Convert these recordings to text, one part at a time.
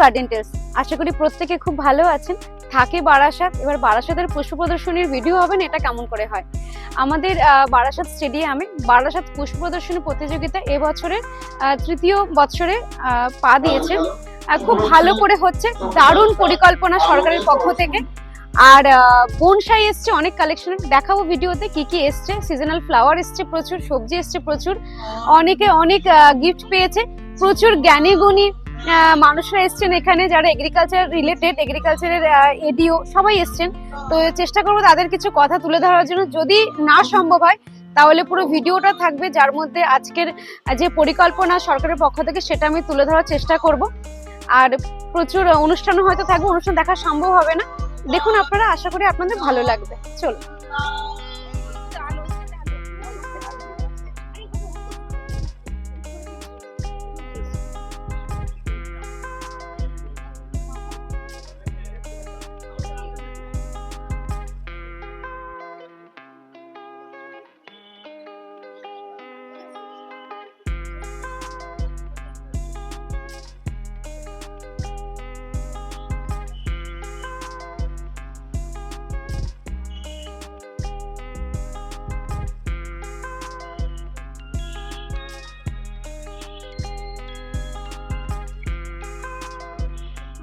Garden tales আশা করি প্রত্যেকে খুব ভালো আছেন। থাকে বারাসাত, এবার বারাসাতের পুষ্প প্রদর্শনীর ভিডিও হবেন এটা কেমন করে হয়? আমাদের বারাসাত স্টেডিয়ামে বারাসাত পুষ্প প্রদর্শনী প্রতিযোগিতা এবছরের তৃতীয় বছরে পা দিয়েছে। খুব ভালো করে হচ্ছে। দারুণ পরিকল্পনা সরকারের পক্ষ থেকে। আর বনসাই এসছে, অনেক কালেকশন দেখাবো ভিডিওতে কি কি এসছে। সিজনাল ফ্লাওয়ার এসছে প্রচুর, সবজি এসছে প্রচুর। অনেকে অনেক গিফট পেয়েছে। প্রচুর জ্ঞানী গুণী মানুষরা এসছেন এখানে, যারা এগ্রিকালচার রিলেটেড এগ্রিকালচারের এডিও সবাই এসছেন। তো চেষ্টা করব তাদের কিছু কথা তুলে ধরার জন্য। যদি না সম্ভব হয়, তাহলে পুরো ভিডিওটা থাকবে, যার মধ্যে আজকের যে পরিকল্পনা সরকারের পক্ষ থেকে, সেটা আমি তুলে ধরার চেষ্টা করব। আর প্রচুর অনুষ্ঠানও হয়তো থাকবে, অনুষ্ঠান দেখা সম্ভব হবে না। দেখুন আপনারা, আশা করি আপনাদের ভালো লাগবে। চলো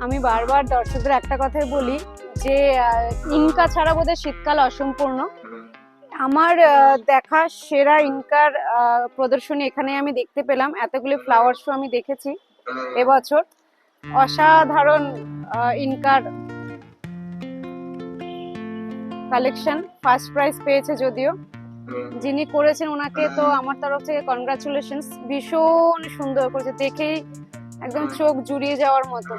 আমি বারবার দর্শকদের একটা কথাই বলি যে ইনকা ছাড়া বোধহয় শীতকাল অসম্পূর্ণ। আমার দেখা সেরা ইনকার প্রদর্শনী এখানে আমি দেখতে পেলাম। এতগুলি ফ্লাওয়ার শো আমি দেখেছি এবছর। অসাধারণ ইনকার কালেকশন ফার্স্ট প্রাইজ পেয়েছে যদিও। যিনি করেছেন ওনাকে তো আমার তরফ থেকে কনগ্রাচুলেশনস ভীষণ সুন্দর করেছে। দেখেই একদম চোখ জুড়িয়ে যাওয়ার মতো।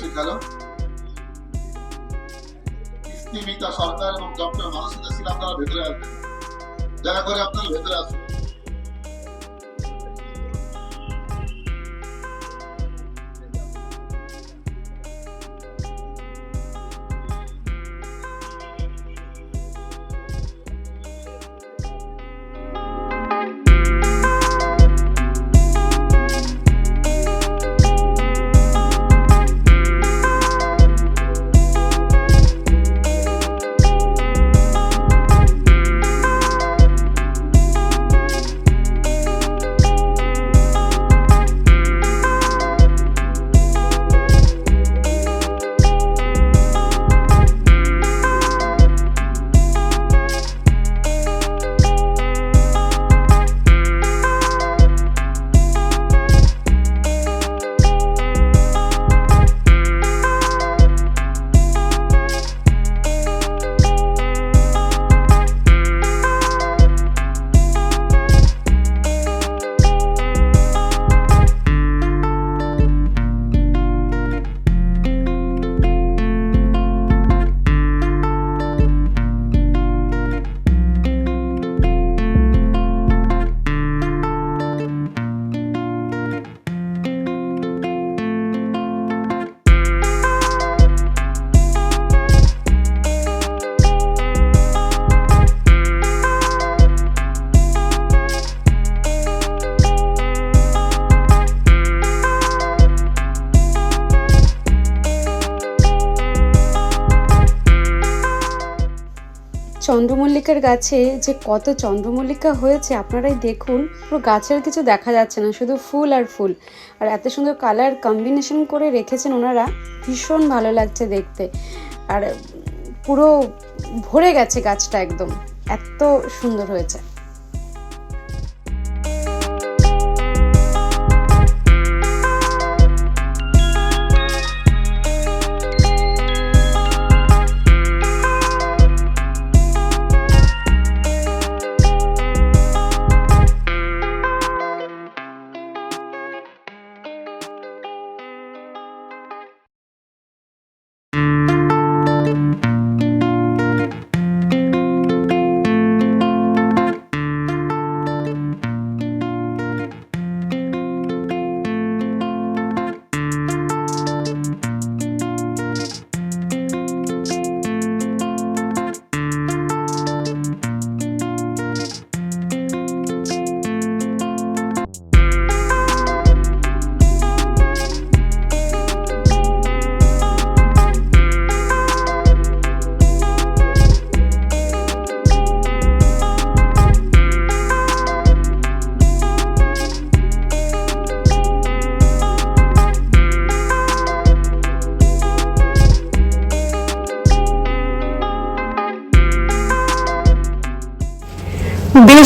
ঠিক হ্যালো স্তিমিতা সরকার এবং ডক্টর মানসিকা সিং আপনারা ভেতরে আসবেন। দয়া করে আপনারা ভেতরে আসুন চন্দ্রমল্লিকার গাছে যে কত চন্দ্রমল্লিকা হয়েছে, আপনারাই দেখুন, পুরো গাছের কিছু দেখা যাচ্ছে না, শুধু ফুল আর ফুল। আর এত সুন্দর কালার কম্বিনেশন করে রেখেছেন ওনারা, ভীষণ ভালো লাগছে দেখতে। আর পুরো ভরে গেছে গাছটা একদম, এত সুন্দর হয়েছে।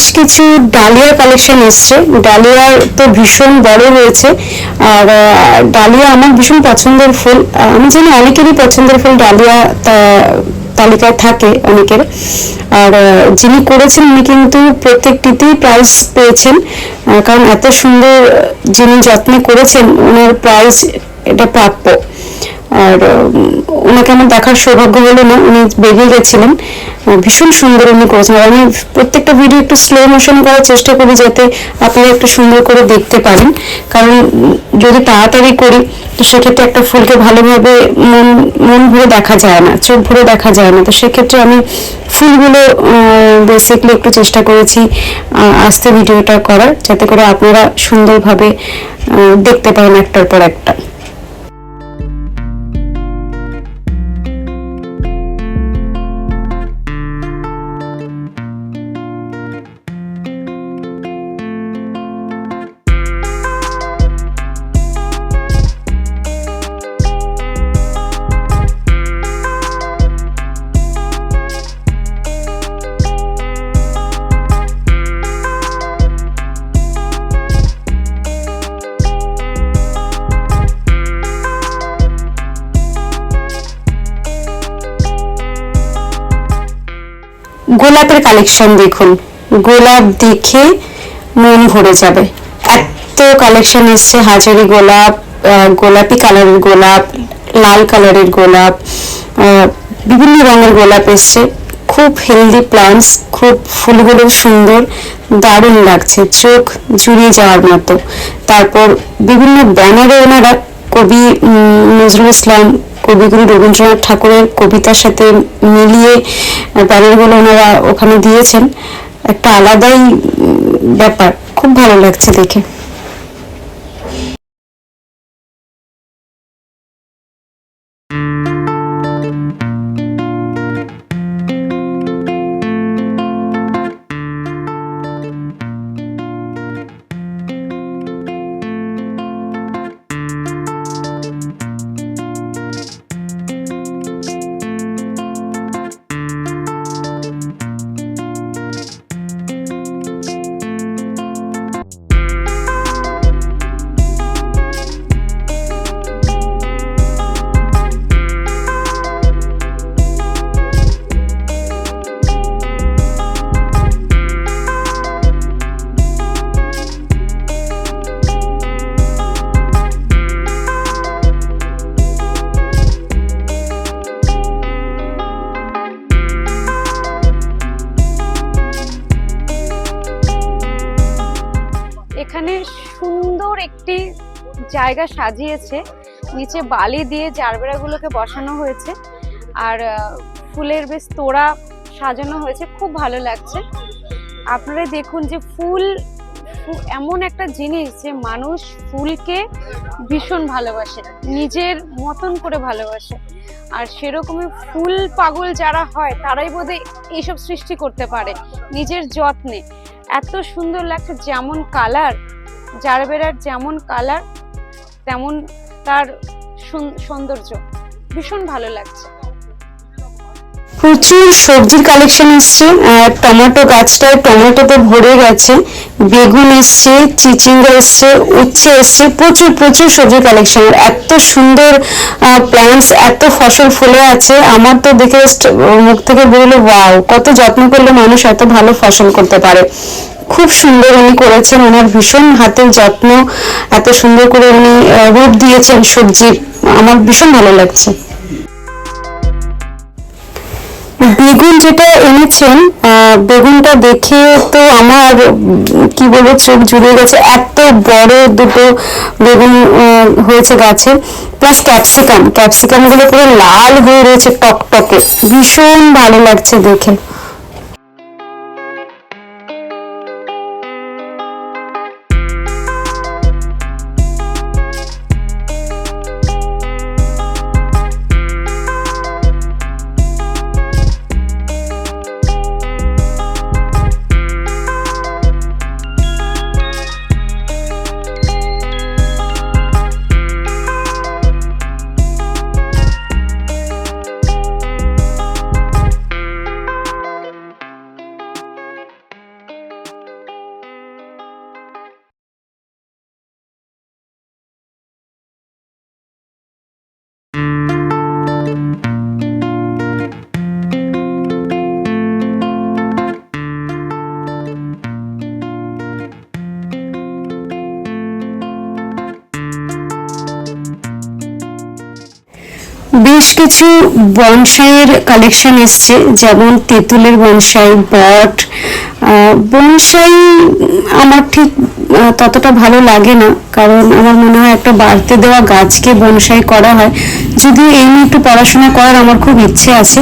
বেশ কিছু ডালিয়া কালেকশন এসছে। ডালিয়ার তো ভীষণ বড় রয়েছে। আর ডালিয়া আমার ভীষণ পছন্দের ফুল। আমি জানি অনেকেরই পছন্দের ফুল ডালিয়া তালিকায় থাকে অনেকের। আর যিনি করেছেন উনি কিন্তু প্রত্যেকটিতেই প্রাইজ পেয়েছেন। কারণ এত সুন্দর যিনি যত্ন করেছেন, ওনার প্রাইজ এটা প্রাপ্য। আর ওনাকে আমার দেখার সৌভাগ্য হলো না, উনি বেরিয়ে গেছিলেন। ভীষণ সুন্দর উনি করেছেন। আমি প্রত্যেকটা ভিডিও একটু স্লো মোশন করার চেষ্টা করি যাতে আপনারা একটু সুন্দর করে দেখতে পারেন। কারণ যদি তাড়াতাড়ি করি, তো সেক্ষেত্রে একটা ফুলকে ভালোভাবে মন মন ভরে দেখা যায় না, চোখ ভরে দেখা যায় না। তো সেক্ষেত্রে আমি ফুলগুলো বেসিকলি একটু চেষ্টা করেছি আস্তে ভিডিওটা করার, যাতে করে আপনারা সুন্দরভাবে দেখতে পারেন একটার পর একটা। গোলাপের কালেকশন দেখুন। গোলাপ দেখে মন ভরে যাবে। এত কালেকশন এসছে, হাজারি গোলাপ গোলাপি কালারের গোলাপ, লাল কালারের গোলাপ বিভিন্ন রঙের গোলাপ এসছে। খুব হেলদি প্লান্টস খুব ফুলগুলো সুন্দর, দারুণ লাগছে। চোখ জুড়িয়ে যাওয়ার মতো। তারপর বিভিন্ন ব্যানারে ওনারা কবি নজরুল ইসলাম কবিগুরু রবীন্দ্রনাথ ঠাকুরের কবিতার সাথে মিলিয়ে প্যানেলগুলো ওনারা ওখানে দিয়েছেন। একটা আলাদাই ব্যাপার। খুব ভালো লাগছে দেখে। এখানে জায়গা সাজিয়েছে। নিচে বালি দিয়ে জারবেরাগুলোকে বসানো হয়েছে। আর ফুলের বেশ তোড়া সাজানো হয়েছে। খুব ভালো লাগছে। আপনারা দেখুন যে ফুল এমন একটা জিনিস যে মানুষ ফুলকে ভীষণ ভালোবাসে, নিজের মতন করে ভালোবাসে। আর সেরকমই ফুল পাগল যারা হয়, তারাই বোধহয় এইসব সৃষ্টি করতে পারে, নিজের যত্নে। এত সুন্দর লাগছে যেমন কালার, জারবেরার যেমন কালার তেমন তার সৌন্দর্য ভীষণ ভালো লাগছে। প্রচুর সবজির কালেকশন এসছে টমেটো গাছটায় টমেটোতে ভরে গেছে, বেগুন এসছে, চিচিঙ্গা এসছে, উচ্ছে এসছে, প্রচুর প্রচুর সবজির কালেকশন এত সুন্দর প্লান্টস এত ফসল ফুলে আছে, আমার তো দেখে মুখ থেকে বেরোলো ওয়াও কত যত্ন করলে মানুষ এত ভালো ফসল করতে পারে। খুব সুন্দর উনি করেছেন, ওনার ভীষণ হাতের যত্ন, এত সুন্দর করে উনি রূপ দিয়েছেন সবজির আমার ভীষণ ভালো লাগছে। বেগুন যেটা এনেছেন বেগুনটা দেখে তো আমার, কি বলব, চোখ জুড়ে গেছে, এত বড় দুটো বেগুন হয়েছে গাছে, প্লাস ক্যাপসিকাম ক্যাপসিকামগুলো পুরো লাল হয়ে রয়েছে টকটকে, ভীষণ ভালো লাগছে দেখে। বেশ কিছু বনসাইয়ের কালেকশন এসছে, যেমন তেঁতুলের বনসাই, বট বনসাই আমার ঠিক ততটা ভালো লাগে না, কারণ আমার মনে হয় একটা বাড়তে দেওয়া গাছকে বনসাই করা হয়। যদিও এই নিয়ে একটু পড়াশোনা করার আমার খুব ইচ্ছে আছে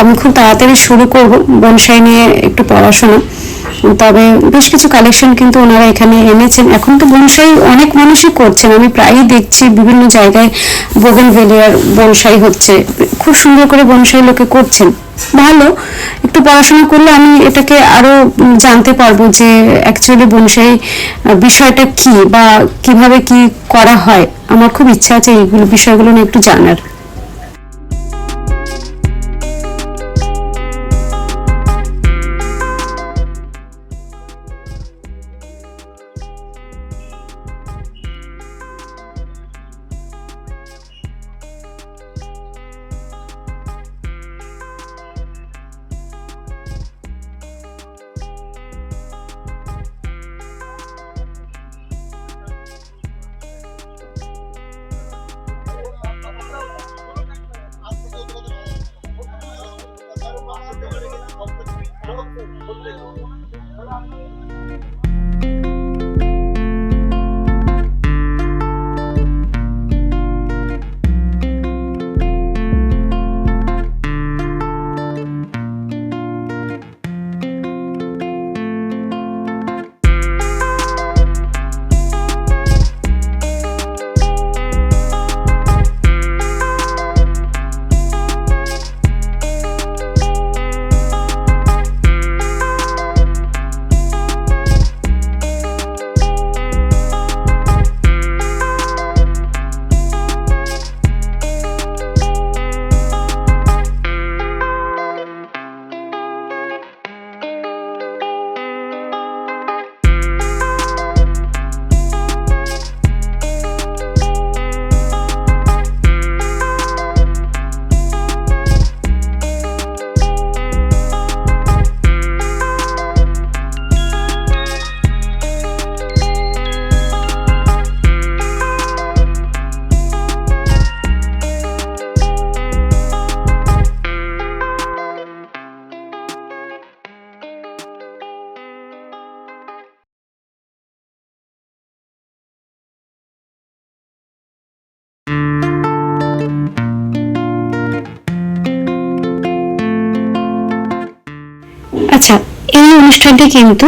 আমি খুব তাড়াতাড়ি শুরু করব বনসাই নিয়ে একটু পড়াশোনা। তবে বেশ কিছু কালেকশন কিন্তু ওনারা এখানে এনেছেন। এখন তো বনসাই অনেক মানুষই করছেন। আমি প্রায়ই দেখছি বিভিন্ন জায়গায় বোগেন ভেলিয়ার বনসাই হচ্ছে। খুব সুন্দর করে বনসাই লোকে করছেন। ভালো, একটু পড়াশোনা করলে আমি এটাকে আরও জানতে পারব যে অ্যাকচুয়ালি বনসাই বিষয়টা কি বা কীভাবে কি করা হয়। আমার খুব ইচ্ছা আছে এইগুলো বিষয়গুলো নিয়ে একটু জানার। অনুষ্ঠানটি কিন্তু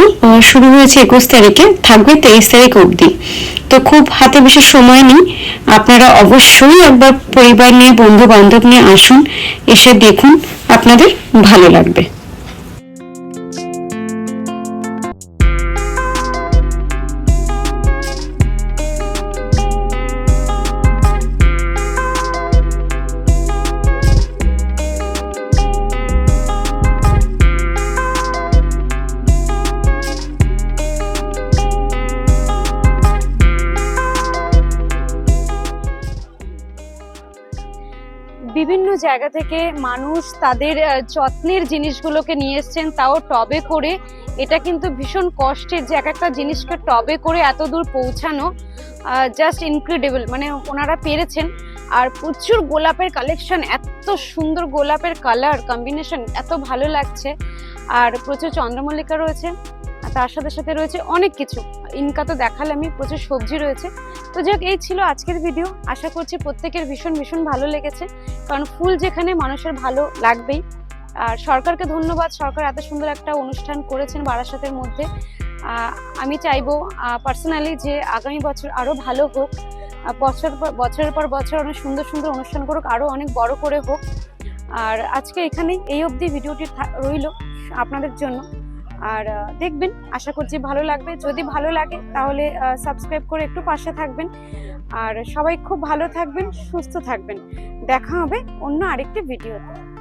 শুরু হয়েছে একুশ তারিখে, থাকবে তেইশ তারিখ অবধি। তো খুব হাতে বেশি সময় নেই। আপনারা অবশ্যই একবার পরিবার নিয়ে বন্ধু বান্ধব নিয়ে আসুন, এসে দেখুন, আপনাদের ভালো লাগবে। থেকে মানুষ তাদের যত্নের জিনিসগুলোকে নিয়ে এসছেন, তাও টবে করে। এটা কিন্তু ভীষণ কষ্টের যে এক একটা জিনিসকে টবে করে এত দূর পৌঁছানো জাস্ট ইনক্রেডিবল মানে ওনারা পেরেছেন। আর প্রচুর গোলাপের কালেকশন এত সুন্দর গোলাপের কালার কম্বিনেশন এত ভালো লাগছে। আর প্রচুর চন্দ্রমল্লিকা রয়েছে। তার সাথে সাথে রয়েছে অনেক কিছু। ইনকা তো দেখালে আমি প্রচুর সবজি রয়েছে। তো যাক এই ছিল আজকের ভিডিও আশা করছি প্রত্যেকের ভীষণ ভীষণ ভালো লেগেছে। কারণ ফুল যেখানে মানুষের ভালো লাগবেই। আর সরকারকে ধন্যবাদ। সরকার এত সুন্দর একটা অনুষ্ঠান করেছেন বারাসাতের মধ্যে। আমি চাইব পার্সোনালি যে আগামী বছর আরও ভালো হোক। বছর বছরের পর বছর অনেক সুন্দর সুন্দর অনুষ্ঠান করুক আরও অনেক বড় করে হোক। আর আজকে এখানেই এই অবধি ভিডিওটি রইল আপনাদের জন্য। আর দেখবেন, আশা করছি ভালো লাগবে। যদি ভালো লাগে, তাহলে সাবস্ক্রাইব করে একটু পাশে থাকবেন। আর সবাই খুব ভালো থাকবেন, সুস্থ থাকবেন। দেখা হবে অন্য আরেকটি ভিডিওতে